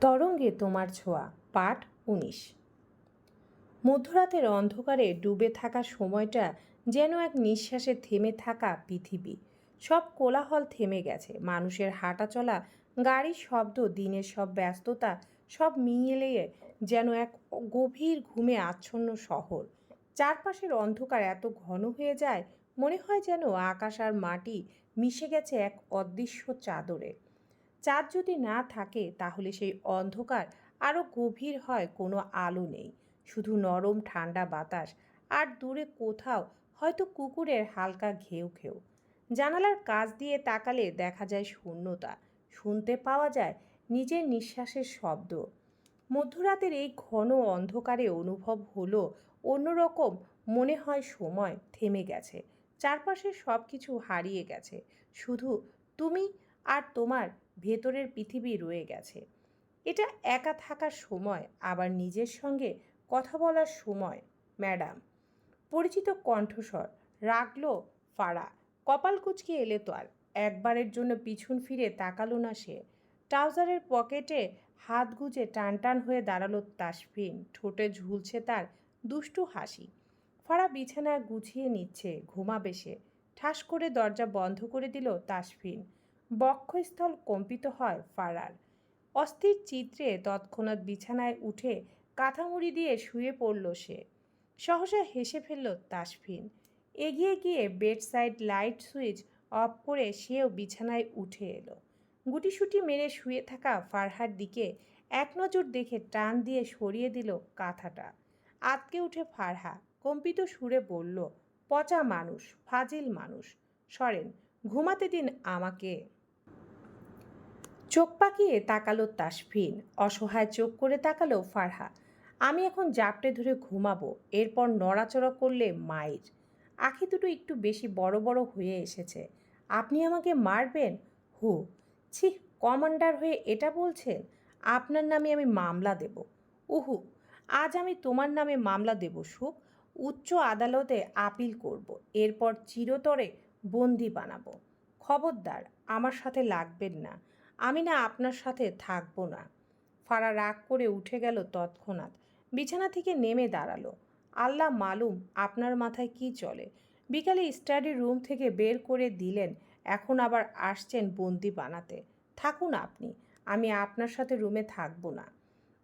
তরঙ্গে তোমার ছোঁয়া, পাঠ উনিশ। মধ্যরাতের অন্ধকারে ডুবে থাকা সময়টা যেন এক নিঃশ্বাসে থেমে থাকা পৃথিবী। সব কোলাহল থেমে গেছে। মানুষের হাঁটা চলা, গাড়ির শব্দ, দিনের সব ব্যস্ততা, সব মিলিয়ে যেন এক গভীর ঘুমে আচ্ছন্ন শহর। চারপাশের অন্ধকার এত ঘন হয়ে যায়, মনে হয় যেন আকাশ আর মাটি মিশে গেছে এক অদৃশ্য চাদরে। চাঁদ যদি না থাকে, তাহলে সেই অন্ধকার আরও গভীর হয়, কোনো আলো নেই। শুধু নরম ঠান্ডা বাতাস, আর দূরে কোথাও হয়তো কুকুরের হালকা ঘেউ ঘেউ। জানালার কাজ দিয়ে তাকালে দেখা যায় শূন্যতা। শুনতে পাওয়া যায় নিজের নিঃশ্বাসের শব্দ। মধ্যরাতের এই ঘন অন্ধকারে অনুভব হলো অন্যরকম, মনে হয় সময় থেমে গেছে। চারপাশে সব কিছু হারিয়ে গেছে। শুধু তুমি আর তোমার ভেতরের পৃথিবী রয়ে গেছে। এটা একা থাকার সময়, আবার নিজের সঙ্গে কথা বলার সময়, ম্যাডাম। পরিচিত কণ্ঠস্বর, রাগলো ফাড়া কপাল কুচকে এলে তো আর, একবারের জন্য পিছন ফিরে তাকালো না সে। ট্রাউজারের পকেটে হাত গুজে টান টান হয়ে দাঁড়াল তাসফিন, ঠোঁটে ঝুলছে তার দুষ্টু হাসি। ফাড়া বিছানায় গুছিয়ে নিচ্ছে, ঘুমাবে সে। ঠাস করে দরজা বন্ধ করে দিল তাসফিন। বক্ষস্থল কম্পিত হয় ফাড়ার অস্থির চিত্রে তৎক্ষণাৎ বিছানায় উঠে কাঁথামুড়ি দিয়ে শুয়ে পড়ল সে। সহসা হেসে ফেলল তাসফিন। এগিয়ে গিয়ে bed side light switch off করে সেও বিছানায় উঠে এলো। গুটিসুটি মেরে শুয়ে থাকা ফারহার দিকে এক নজর দেখে টান দিয়ে সরিয়ে দিল কাঁথাটা। আতকে উঠে ফারহা কম্পিত সুরে বলল, পচা মানুষ, ফাজিল মানুষ, সরেন ঘুমাতে দিন আমাকে। চোখ পাকিয়ে তাকালো তাসফিন, অসহায় চোখ করে তাকালো ফারহা আমি এখন জাপটে ধরে ঘুমাবো, এরপর নড়াচড়া করলে মায়ের। আখি দুটো একটু বেশি বড় বড় হয়ে এসেছে। আপনি আমাকে মারবেন? হু। ছি, কমান্ডার হয়ে এটা বলছেন? আপনার নামে আমি মামলা দেব। উহু, আজ আমি তোমার নামে মামলা দেব, সুখ। উচ্চ আদালতে আপিল করব, এরপর চিরতরে বন্দি বানাবো। খবরদার, আমার সাথে লাগবেন না। আমি না আপনার সাথে থাকব না। ফারা রাগ করে উঠে গেল তৎক্ষণাৎ। বিছানা থেকে নেমে দাঁড়াল। আল্লাহ মালুম, আপনার মাথায় কি চলে? বিকালে স্টাডি রুম থেকে বের করে দিলেন, এখন আবার আসছেন বন্দি বানাতে। থাকুন আপনি, আমি আপনার সাথে রুমে থাকব না।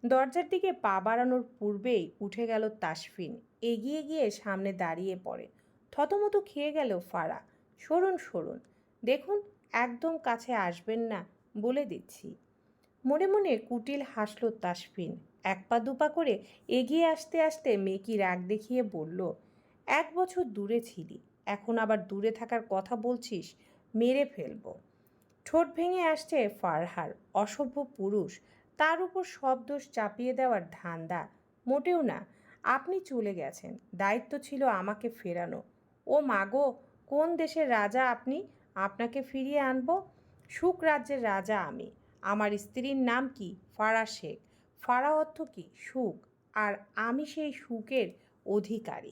দরজার দিকে পা বাড়ানোর পূর্বেই উঠে গেল তাসফিন। এগিয়ে গিয়ে সামনে দাঁড়িয়ে পড়ে। থতমতো খেয়ে গেল ফাড়া সরুন সরুন, দেখুন একদম কাছে আসবেন না বলে দিচ্ছি। মনে মনে কুটিল হাসল তাসফিন, এক পা দুপা করে এগিয়ে আসতে আসতে মেকি রাগ দেখিয়ে বলল, এক বছর দূরে ছিলি, এখন আবার দূরে থাকার কথা বলছিস, মেরে ফেলব। ঠোঁট ভেঙে আসছে ফারহার, অসভ্য পুরুষ, তার উপর সব দোষ চাপিয়ে দেওয়ার ধান্দা। মোটেও না, আপনি চলে গেছেন, দায়িত্ব ছিল আমাকে ফেরানো। ও মাগো কোন দেশের রাজা আপনি? আপনাকে ফিরিয়ে আনব? সুখ রাজ্যের রাজা আমি। আমার স্ত্রীর নাম কি? ফারা শেখ। ফারা অর্থ কি? সুখ। আর আমি সেই সুখের অধিকারী।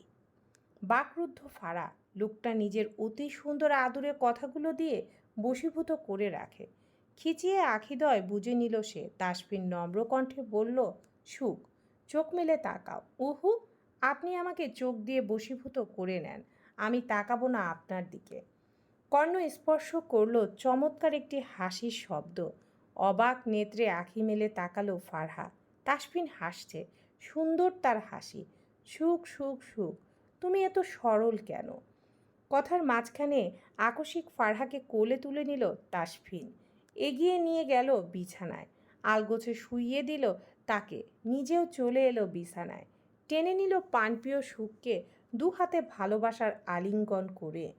বাকরুদ্ধ ফারা লোকটা নিজের অতি সুন্দর আদরের কথাগুলো দিয়ে বশীভূত করে রাখে। খিচিয়ে আখিদয় বুঝে নিল সে। তাসফিন নম্র কণ্ঠে বলল, সুখ, চোখ মেলে তাকাও। উহু, আপনি আমাকে চোখ দিয়ে বশীভূত করে নেন। আমি তাকাবো না আপনার দিকে। কর্ণ স্পর্শ করল চমৎকার একটি হাসির শব্দ। অবাক নেত্রে আখি মেলে তাকালো ফারহা। তাসফিন হাসছে, সুন্দর তার হাসি। সুখ সুখ সুখ, তুমি এত সরল কেন? কথার মাঝখানে আকস্মিক ফারহাকে কোলে তুলে নিল তাসফিন। এগিয়ে নিয়ে গেল বিছানায়। আলগোছে শুইয়ে দিল তাকে। নিজেও চলে এলো বিছানায়। টেনে নিল পানপ্রিয় সুখকে দু হাতে ভালোবাসার আলিঙ্গন করে।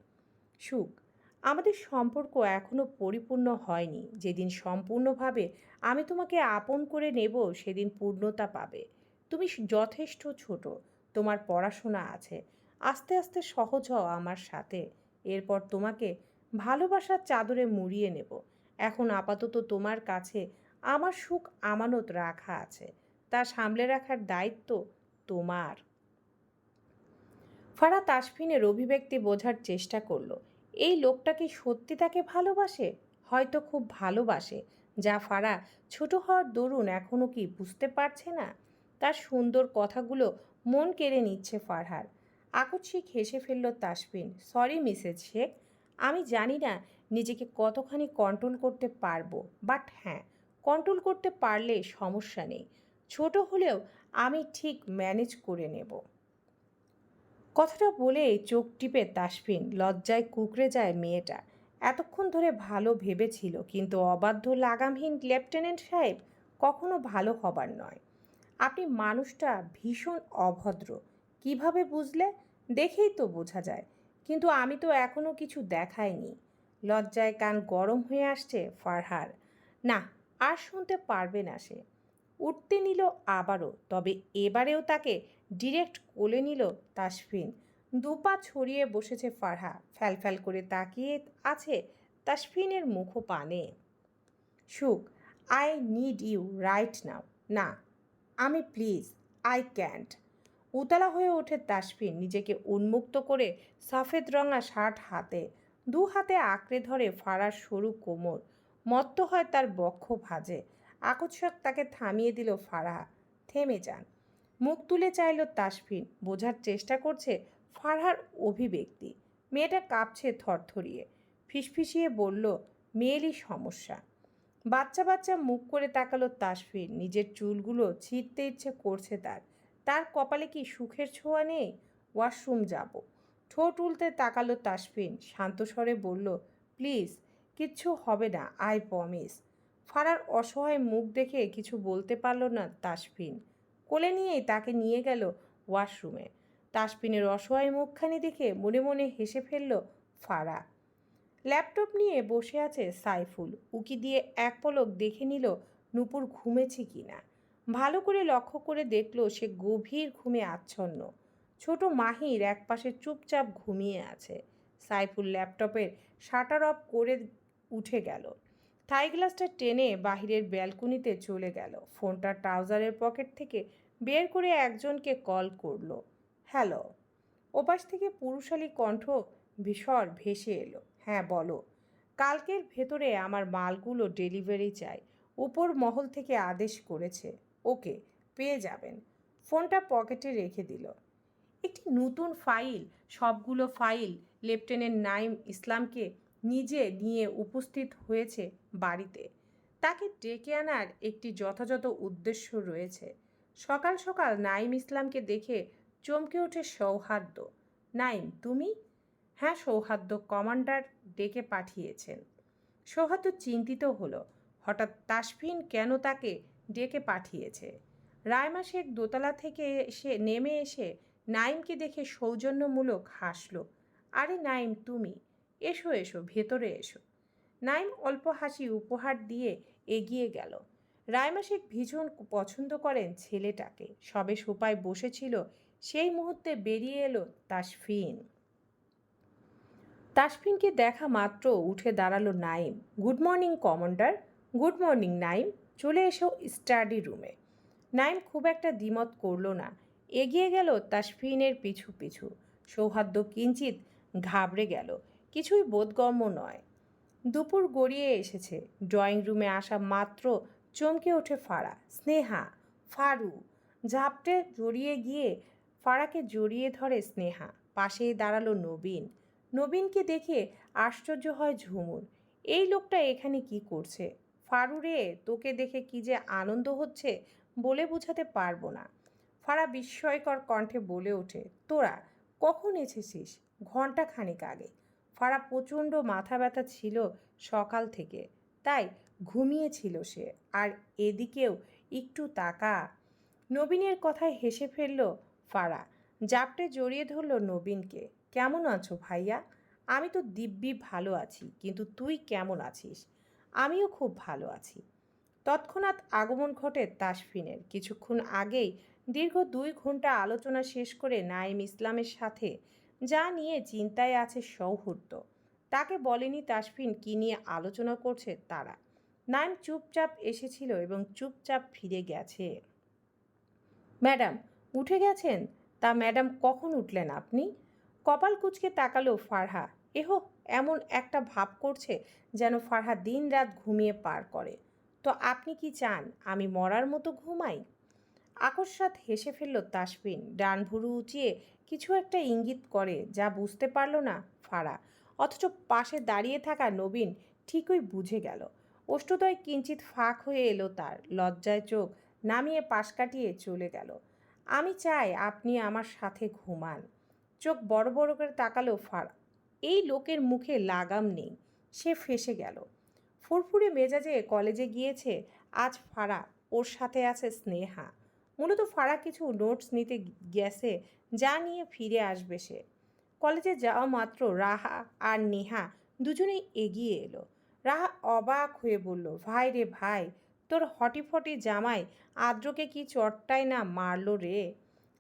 সুখ, আমাদের সম্পর্ক এখনও পরিপূর্ণ হয়নি। যেদিন সম্পূর্ণভাবে আমি তোমাকে আপন করে নেব, সেদিন পূর্ণতা পাবে। তুমি যথেষ্ট ছোট, তোমার পড়াশোনা আছে। আস্তে আস্তে সহজ হও আমার সাথে। এরপর তোমাকে ভালোবাসার চাদরে মুড়িয়ে নেব। এখন আপাতত তোমার কাছে আমার সুখ আমানত রাখা আছে। তা সামলে রাখার দায়িত্ব তোমার। ফারা তাসফিনের অভিব্যক্তি বোঝার চেষ্টা করল। এই লোকটা কি সত্যি তাকে ভালোবাসে? হয়তো খুব ভালোবাসে। যা ফারা ছোট হওয়ার দরুন এখনও কি বুঝতে পারছে না? তার সুন্দর কথাগুলো মন কেড়ে নিচ্ছে ফারহার। আকস্মিক হেসে ফেলল তাসফিন সরি মিসেস শেখ, আমি জানি না নিজেকে কতখানি কন্ট্রোল করতে পারব বাট হ্যাঁ কন্ট্রোল করতে পারলে সমস্যা নেই। ছোট হলেও আমি ঠিক ম্যানেজ করে নেব। কথাটা বলে চোখ টিপে তাসফিন লজ্জায় কুকড়ে যায় মেয়েটা। এতক্ষণ ধরে ভালো ভেবেছিল, কিন্তু অবাধ্য লাগামহীন লেফটেন্যান্ট সাহেব কখনো ভালো হবার নয়। আপনি মানুষটা ভীষণ অভদ্র, কীভাবে বুঝলে? দেখেই তো বোঝা যায়, কিন্তু আমি তো এখনও কিছু দেখাইনি। লজ্জায় কান গরম হয়ে আসছে ফারহার। না, আর শুনতে পারবে না সে। উঠতে নিল আবারও, তবে এবারেও তাকে ডিরেক্ট কোলে নিল তাসফিন। দুপা ছড়িয়ে বসেছে ফারহা ফ্যালফ্যাল করে তাকিয়ে আছে তাসফিনের মুখ পানে সুখ I need you right now না, আমি প্লিজ আই ক্যান্ট উতলা হয়ে ওঠে তাসফিন নিজেকে উন্মুক্ত করে সফেদ রঙা শার্ট হাতে। দু হাতে আঁকড়ে ধরে ফাড়ার সরু কোমর। মত্ত হয় তার বক্ষ ভাজে। আকস্মাত তাকে থামিয়ে দিল ফারাহা। থেমে যান। মুখ তুলে চাইল তাসফিন। বোঝার চেষ্টা করছে ফারহার অভিব্যক্তি। মেয়েটা কাঁপছে থরথরিয়ে। ফিসফিসিয়ে বলল মেয়েরই সমস্যা। বাচ্চা বাচ্চা মুখ করে তাকালো তাসফিন। নিজের চুলগুলো ছিঁড়তে ইচ্ছে করছে তার। তার কপালে কি সুখের ছোঁয়া নেই? ওয়াশরুম যাব। ঠোঁট উল্টে তাকালো তাসফিন। শান্ত স্বরে বলল, প্লিজ, কিচ্ছু হবে না, আই প্রমিস। ফারার অসহায় মুখ দেখে কিছু বলতে পারল না তাসফিন। কোলে নিয়েই তাকে নিয়ে গেল ওয়াশরুমে। তাসফিনের অসহায় মুখখানি দেখে মনে মনে হেসে ফেলল ফারা। ল্যাপটপ নিয়ে বসে আছে সাইফুল। উকি দিয়ে এক পলক দেখে নিল নূপুর ঘুমেছে কি না। ভালো করে লক্ষ্য করে দেখল সে গভীর ঘুমে আচ্ছন্ন। ছোট মাহির একপাশে চুপচাপ ঘুমিয়ে আছে। সাইফুল ল্যাপটপের শাটার অফ করে উঠে গেল। থাই গ্লাসটা টেনে বাহিরের ব্যালকনিতে চলে গেল। ফোনটা ট্রাউজারের পকেট থেকে বের করে একজনকে কল করল। হ্যালো। ওপাশ থেকে পুরুষালী কণ্ঠ ভীষণ ভেসে এলো। হ্যাঁ বলো। কালকের ভেতরে আমার মালগুলো ডেলিভারি চাই। উপর মহল থেকে আদেশ করেছে। ওকে, পেয়ে যাবেন। ফোনটা পকেটে রেখে দিল। একটি নতুন ফাইল, সবগুলো ফাইল, লেফটেন্যান্ট নাইম ইসলামকে নিজে নিয়ে উপস্থিত হয়েছে বাড়িতে। তাকে ডেকে আনার একটি যথাযথ উদ্দেশ্য রয়েছে। সকাল সকাল নাইম ইসলামকে দেখে চমকে ওঠে সৌহার্দ্য। নাইম তুমি? হ্যাঁ সৌহার্দ্য কমান্ডার ডেকে পাঠিয়েছেন। সৌহার্দ্য চিন্তিত হলো। হঠাৎ তাসফিন কেন তাকে ডেকে পাঠিয়েছে? রায়মা শেখ দোতলা থেকে এসে নেমে এসে নাইমকে দেখে সৌজন্যমূলক হাসল। আরে নাইম তুমি? এসো এসো, ভেতরে এসো। নাইম অল্প হাসি উপহার দিয়ে এগিয়ে গেল। রায়মা ভীষণ পছন্দ করেন ছেলেটাকে। সবে সোপায় বসেছিল, সেই মুহূর্তে বেরিয়ে এলো তাসফিন। তাসফিনকে দেখা মাত্র উঠে দাঁড়াল Naim. Good morning, commander. Good morning, Naim. চলে এসো স্টাডি রুমে। নাইম খুব একটা দ্বিমত করল না। এগিয়ে গেল তাসফিনের পিছু পিছু। সৌহার্দ্য কিঞ্চিত ঘাবড়ে গেল। কিছুই বোধগম্য নয়। দুপুর গড়িয়ে এসেছে। ড্রয়িং রুমে আসা মাত্র চমকে ওঠে ফাড়া স্নেহা, ফারু, ঝাপটে জড়িয়ে গিয়ে ফাড়াকে জড়িয়ে ধরে স্নেহা। পাশেই দাঁড়াল নবীন। নবীনকে দেখে আশ্চর্য হয় ঝুমুর। এই লোকটা এখানে কি করছে? ফারু রে, তোকে দেখে কি যে আনন্দ হচ্ছে বলে বোঝাতে পারব না। ফারা বিস্ময়কর কণ্ঠে বলে ওঠে, তোরা কখন এসেছিস? ঘণ্টা খানিক আগে। ফারা প্রচণ্ড মাথা ব্যথা ছিল সকাল থেকে। তাই ঘুমিয়েছিল সে। আর এদিকেও একটু তাকা। নবীনের কথায় হেসে ফেলল ফারা। জাপটে জড়িয়ে ধরল নবীনকে। কেমন আছো ভাইয়া? আমি তো দিব্যি ভালো আছি, কিন্তু তুই কেমন আছিস? আমিও খুব ভালো আছি। তৎক্ষণাৎ আগমন ঘটে তাসফিনের। কিছুক্ষণ আগেই দীর্ঘ দুই ঘণ্টা আলোচনা শেষ করে নাইম ইসলামের সাথে যা নিয়ে চিন্তায় আছে সৌহৃদ্য তাকে বলেনি তাসফিন কী নিয়ে আলোচনা করছে তারা। নাইম চুপচাপ এসেছিল এবং চুপচাপ ফিরে গেছে। ম্যাডাম, উঠে গেছেন? তা ম্যাডাম কখন উঠলেন আপনি? কপাল কুচকে তাকালো ফারহা। এহো, এমন একটা ভাব করছে যেন ফারহা দিন রাত ঘুমিয়ে পার করে। তো আপনি কি চান আমি মরার মতো ঘুমাই? আকস্মাৎ হেসে ফেলল তাসফিন। ডান ভুরু উঁচিয়ে কিছু একটা ইঙ্গিত করে, যা বুঝতে পারল না ফাড়া অথচ পাশে দাঁড়িয়ে থাকা নবীন ঠিকই বুঝে গেল। অষ্টদয় কিঞ্চিত ফাঁক হয়ে এলো তার। লজ্জায় চোখ নামিয়ে পাশ কাটিয়ে চলে গেল। আমি চাই আপনি আমার সাথে ঘুমান। চোখ বড় বড় করে তাকালো ফাড়া এই লোকের মুখে লাগাম নেই। সে ফেসে গেল। ফুরফুরে মেজাজে কলেজে গিয়েছে। আজ ফাড়া ওর সাথে আছে স্নেহা। মূলত ফাড়া কিছু নোটস নিতে গেছে যা নিয়ে ফিরে আসবে সে। কলেজে যাওয়া মাত্র রাহা আর নেহা দুজনেই এগিয়ে এলো। রাহা অবাক হয়ে বলল, ভাই রে ভাই, তোর হটিফটি জামাই আদ্রকে কি চটটাই না মারলো রে?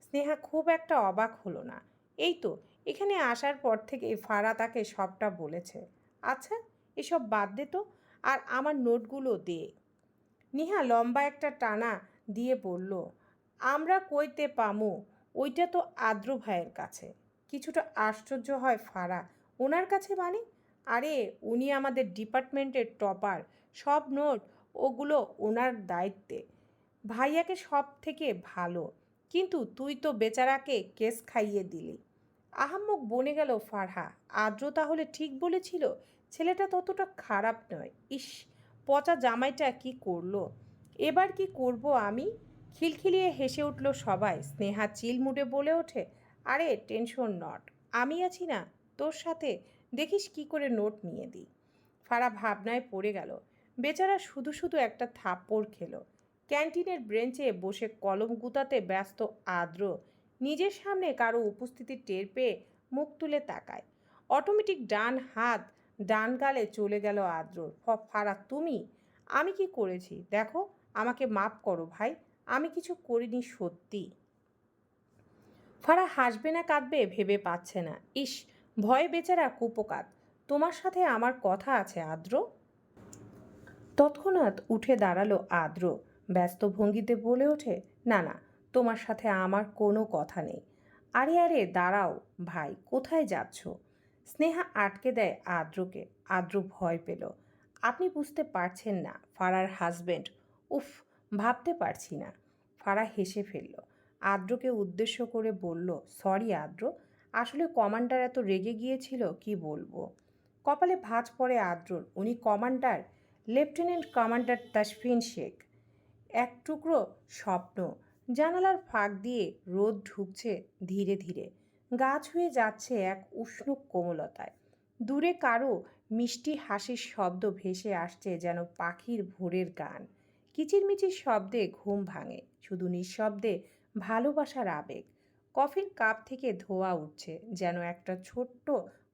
স্নেহা খুব একটা অবাক হলো না। এই তো, এখানে আসার পর থেকে ফারা তাকে সবটা বলেছে। আচ্ছা এসব বাদ দে তো, আর আমার নোটগুলো দে। নিহা লম্বা একটা টানা দিয়ে বলল, আমরা কইতে পামু, ওইটা তো আদ্র ভাইয়ের কাছে। কিছুটা আশ্চর্য হয় ফারা। ওনার কাছে মানে? আরে, উনি আমাদের ডিপার্টমেন্টের টপার। সব নোট ওগুলো ওনার দায়িত্বে। ভাইয়াকে সব থেকে ভালো। কিন্তু তুই তো বেচারাকে কেস খাইয়ে দিলি। আহাম্মক বনে গেল ফারহা। আদ্র তাহলে ঠিক বলেছিল, ছেলেটা ততটা খারাপ নয়। ইস, পচা জামাইটা কি করল? এবার কি করব আমি? খিলখিলিয়ে হেসে উঠল সবাই। স্নেহা চিল মুডে বলে ওঠে, আরে, টেনশন নট। আমি আছি না, তোর সাথে দেখিস কি করে নোট নিয়ে দিই। ফারা ভাবনায় পড়ে গেল। বেচারা শুধু শুধু একটা থাপ্পড় খেলো। ক্যান্টিনের ব্রেঞ্চে বসে কলম গুতাতে ব্যস্ত আদ্র নিজের সামনে কারও উপস্থিতি টের পেয়ে মুখ তুলে তাকায়। অটোমেটিক ডান হাত ডান গালে চলে গেল আদ্রর ফ- ফারা, তুমি? আমি কি করেছি? দেখো, আমাকে মাফ করো ভাই, আমি কিছু করিনি সত্যি। ফারা হাসবে না কাঁদবে ভেবে পাচ্ছে না। ইস ভয়ে বেচারা কুপকাত। তোমার সাথে আমার কথা আছে, আদ্র? তৎক্ষণাৎ উঠে দাঁড়াল আদ্র। ব্যস্ত ভঙ্গিতে বলে ওঠে, না না, তোমার সাথে আমার কোনো কথা নেই। আরে আরে, দাঁড়াও ভাই, কোথায় যাচ্ছ? স্নেহা আটকে দেয় আদ্রকে। আদ্র ভয় পেল। আপনি বুঝতে পারছেন না, ফারার হাজবেন্ড। উফ, ভাবতে পারছি না। ফারা হেসে ফেলল। আদ্রকে উদ্দেশ্য করে বলল, সরি, আদ্র আসলে কমান্ডার এত রেগে গিয়েছিল, কি বলব? কপালে ভাঁজ পড়ে আদ্রর উনি commander, lieutenant commander Tasfin Sheikh. এক টুকরো স্বপ্ন। জানালার ফাঁক দিয়ে রোদ ঢুকছে ধীরে ধীরে। গা ছুঁয়ে যাচ্ছে এক উষ্ণ কোমলতায়। দূরে কারও মিষ্টি হাসির শব্দ ভেসে আসছে যেন পাখির ভোরের গান। কিচিরমিচির শব্দে ঘুম ভাঙে। শুধু নিঃশব্দে ভালোবাসার আবেগ। কফির কাপ থেকে ধোয়া উঠছে, যেন একটা ছোট্ট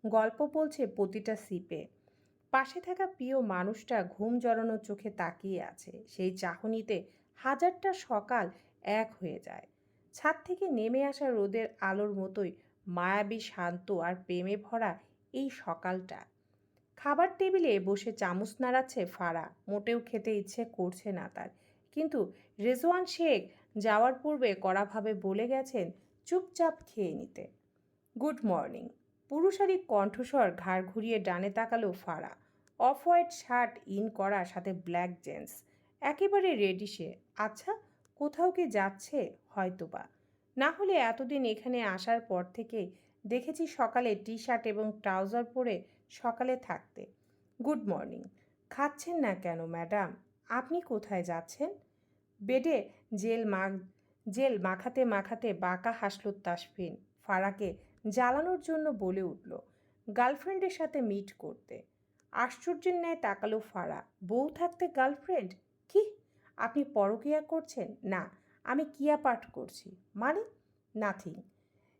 গল্প বলছে প্রতিটা সিপে। পাশে থাকা প্রিয় মানুষটা ঘুম জড়ানো চোখে তাকিয়ে আছে, সেই চাহনিতে হাজারটা সকাল এক হয়ে যায়। ছাদ থেকে নেমে আসা রোদের আলোর মতোই মায়াবী, শান্ত আর প্রেমে ভরা এই সকালটা। খাবার টেবিলে বসে চামচ নাড়াচ্ছে ফাড়া মোটেও খেতে ইচ্ছে করছে না তার। কিন্তু রেজওয়ান শেখ যাওয়ার পূর্বে কড়াভাবে বলে গেছেন চুপচাপ খেয়ে নিতে। Good morning. পুরুষারিক কণ্ঠস্বর ঘাড় ঘুরিয়ে ডানে তাকালো ফাড়া অফ হোয়াইট শার্ট ইন করা, সাথে ব্ল্যাক জেন্স একেবারে রেডি সে। আচ্ছা কোথাও কি যাচ্ছে? হয়তোবা। না হলে এতদিন এখানে আসার পর থেকে দেখেছি সকালে টি শার্ট এবং ট্রাউজার পরে সকালে থাকতে। Good morning. খাচ্ছেন না কেন, ম্যাডাম? আপনি কোথায় যাচ্ছেন? বেডে জেল মাখ জেল মাখাতে মাখাতে বাঁকা হাসল তাসফিন। ফারাকে জ্বালানোর জন্য বলে উঠল, গার্লফ্রেন্ডের সাথে মিট করতে। আশ্চর্যের ন্যায় তাকালো ফারা, বউ থাকতে গার্লফ্রেন্ড? কি? আপনি পরকিয়া করছেন? না, আমি কিয়া পাঠ করছি। মানে? নাথিং।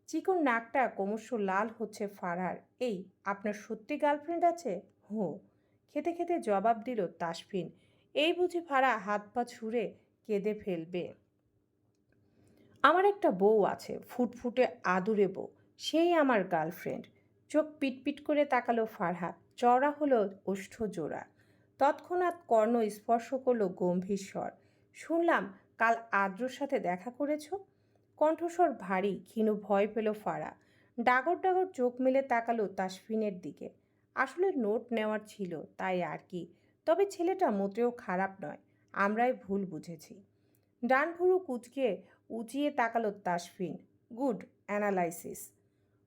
চিকন নাকটা ক্রমশ লাল হচ্ছে ফারার। এই, আপনার সত্যি গার্লফ্রেন্ড আছে? হুঁ। খেতে খেতে জবাব দিল তাসফিন। এই বুঝি ফারা হাত পা ছুঁড়ে কেঁদে ফেলবে। আমার একটা বউ আছে, ফুটফুটে আদুরে বউ। সেই আমার গার্লফ্রেন্ড। চোখ পিটপিট করে তাকালো ফারহা চওড়া হলো ওষ্ঠ জোড়া। তৎক্ষণাৎ কর্ণ স্পর্শ করল গম্ভীর স্বর। শুনলাম, কাল আদ্রর সাথে দেখা করেছ? কণ্ঠস্বর ভারী, ক্ষীণ ভয় পেল ফারা। ডাগর ডাগর চোখ মেলে তাকালো তাসফিনের দিকে। আসলে নোট নেওয়ার ছিল, তাই আর কি। তবে ছেলেটা মোটেও খারাপ নয়, আমরাই ভুল বুঝেছি। ডান ভুরু কুচকে উঁচিয়ে তাকালো তাসফিন। Good analysis.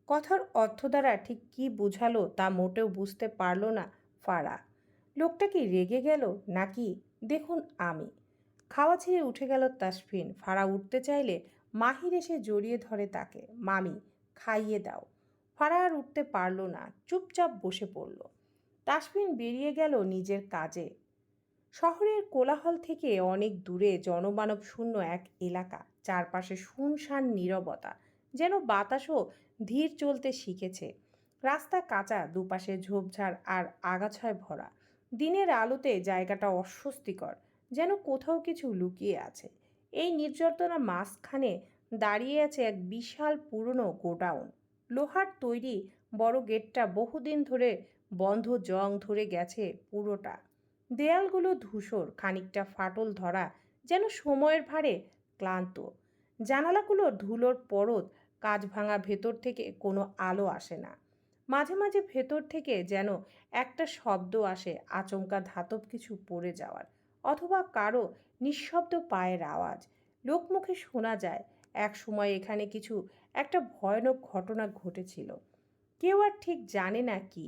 কথার অর্থ দ্বারা ঠিক কী বোঝালো তা মোটেও বুঝতে পারল না ফারা। লোকটা কি রেগে গেল নাকি? দেখুন আমি। খাওয়া ছেড়ে উঠে গেল তাসফিন। ফারা উঠতে চাইলে মাহির এসে জড়িয়ে ধরে তাকে। মামি, খাইয়ে দাও। ফারা আর উঠতে পারল না। চুপচাপ বসে পড়ল। তাসফিন বেরিয়ে গেল নিজের কাজে। শহরের কোলাহল থেকে অনেক দূরে জনমানব শূন্য এক এলাকা। চারপাশে শুনশান নীরবতা, যেন বাতাসও ধীর চলতে শিখেছে। রাস্তা কাঁচা, দুপাশে ঝোপঝাড় আর আগাছায় ভরা। দিনের আলোতে জায়গাটা অস্বস্তিকর, যেন কোথাও কিছু লুকিয়ে আছে। এই নির্জনতার মাঝখানে দাঁড়িয়ে আছে এক বিশাল পুরনো গোডাউন। লোহার তৈরি বড় গেটটা বহুদিন ধরে বন্ধ, জং ধরে গেছে পুরোটা। দেয়ালগুলো ধূসর, খানিকটা ফাটল ধরা, যেন সময়ের ভারে ক্লান্ত। জানালাগুলো ধুলোর পরত কাজ ভাঙা ভেতর থেকে কোনো আলো আসে না। মাঝে মাঝে ভেতর থেকে যেন একটা শব্দ আসে আচমকা ধাতব কিছু পড়ে যাওয়ার, অথবা কারও নিঃশব্দ পায়ের আওয়াজ। লোকমুখে শোনা যায়, এক সময় এখানে কিছু একটা ভয়ানক ঘটনা ঘটেছিল। কেউ আর ঠিক জানে না কি।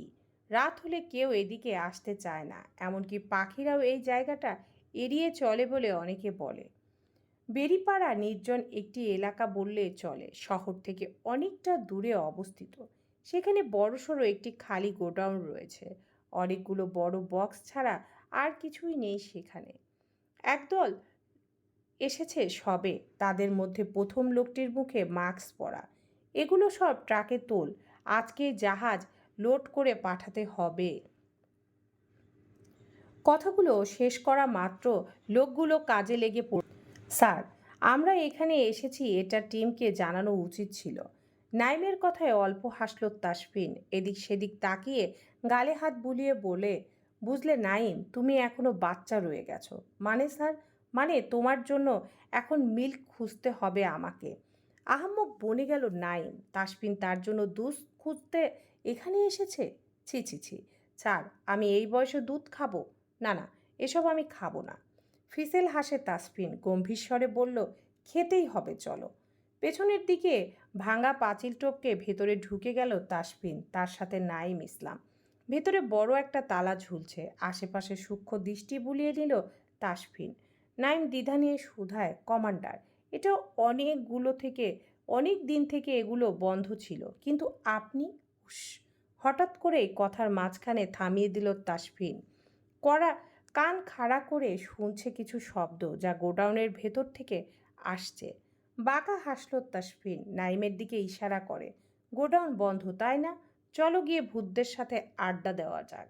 রাত হলে কেউ এদিকে আসতে চায় না, এমনকি পাখিরাও এই জায়গাটা এড়িয়ে চলে বলে অনেকে বলে। বেরিপাড়া নির্জন একটি এলাকা বললে চলে, শহর থেকে অনেকটা দূরে অবস্থিত। সেখানে বড়সড় একটি খালি গোডাউন রয়েছে। অনেকগুলো বড় বক্স ছাড়া আর কিছুই নেই সেখানে। একদল এসেছে সবে, তাদের মধ্যে প্রথম লোকটির মুখে মাস্ক পরা। এগুলো সব ট্রাকে তোল, আজকে জাহাজ লোড করে পাঠাতে হবে। কথাগুলো শেষ করা মাত্র লোকগুলো কাজে লেগে পড় স্যার, আমরা এখানে এসেছি, এটা টিমকে জানানো উচিত ছিল। নাইমের কথায় অল্প হাসল তাসফিন, এদিক সেদিক তাকিয়ে গালে হাত বুলিয়ে বলে, বুঝলে নাইম, তুমি এখনও বাচ্চা রয়ে গেছো। মানে স্যার মানে তোমার জন্য এখন মিল্ক খুঁজতে হবে আমাকে। আহাম্মক বনে গেল নাইম, তাসফিন তার জন্য দুধ খুঁজতে এখানে এসেছে? ছি ছি ছি। স্যার, আমি এই বয়সে দুধ খাব? না না, এসব আমি খাব না। ফিসেল হাসে তাসফিন। গম্ভীর স্বরে বলল, খেতেই হবে, চলো। পেছনের দিকে ভাঙা পাঁচিল টপকে ভেতরে ঢুকে গেল তাসফিন, তার সাথে নাইম ইসলাম। ভেতরে বড় একটা তালা ঝুলছে, আশেপাশে সূক্ষ্ম দৃষ্টি বুলিয়ে নিল তাসফিন। নাইম দ্বিধা নিয়ে শুধায় কমান্ডার, এটা অনেকগুলো থেকে, অনেক দিন থেকে এগুলো বন্ধ ছিল, কিন্তু আপনি হঠাৎ করেই কথার মাঝখানে থামিয়ে দিল তাসফিন। করা কান খাড়া করে শুনছে কিছু শব্দ যা গোডাউনের ভেতর থেকে আসছে। বাঁকা হাসল তাসফিন নাইমের দিকে ইশারা করে। গোডাউন বন্ধ, তাই না? চলো গিয়ে ভূতদের সাথে আড্ডা দেওয়া যাক।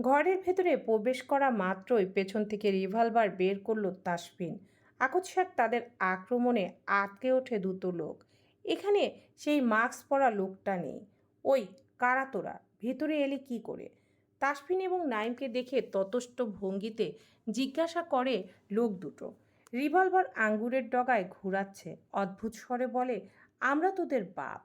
ঘরের ভেতরে প্রবেশ করা মাত্রই পেছন থেকে রিভলভার বের করল তাসফিন। আকস্মাত তাদের আক্রমণে আটকে ওঠে দুটো লোক। এখানে সেই মাস্ক পরা লোকটা নেই। ওই, কারা তোরা? ভেতরে এলে কি করে? তাসফিন এবং নাইমকে দেখে ততষ্ট ভঙ্গিতে জিজ্ঞাসা করে লোক দুটো। রিভলভার আঙ্গুরের ডগায় ঘোরাচ্ছে, অদ্ভুত স্বরে বলে, আমরা তোদের বাপ।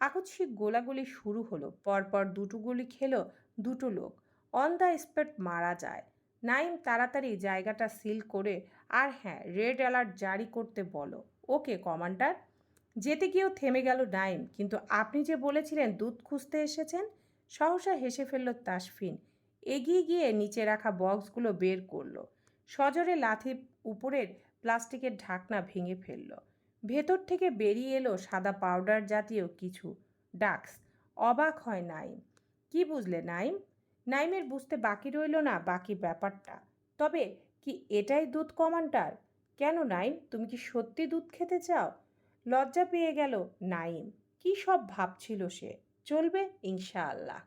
আকস্মিক গোলাগুলি শুরু হলো, পরপর দুটো গুলি খেলো দুটো লোক। অন দ্য স্পট মারা যায়। নাইম তাড়াতাড়ি জায়গাটা সিল করে, আর হ্যাঁ রেড অ্যালার্ট জারি করতে বলো। Okay, commander. যেতে গিয়েও থেমে গেল নাইম কিন্তু আপনি যে বলেছিলেন দুধ খুঁজতে এসেছেন সহসা হেসে ফেলল তাসফিন। এগিয়ে গিয়ে নিচে রাখা বক্সগুলো বের করল। সজরে লাথি উপরের প্লাস্টিকের ঢাকনা ভেঙে ফেলল। ভেতর থেকে বেরিয়ে এলো সাদা পাউডার জাতীয় কিছু। ডাক্স, অবাক হয় নাইম। কি বুঝলে নাইম? নাইমের বুঝতে বাকি রইল না বাকি ব্যাপারটা। তবে কি এটাই দুধ কমান্ডার? কেন নাইম, তুমি কি সত্যি দুধ খেতে চাও? লজ্জা পেয়ে গেল নাইম। কি সব ভাবছিল সে? চলবে ইনশাআল্লাহ।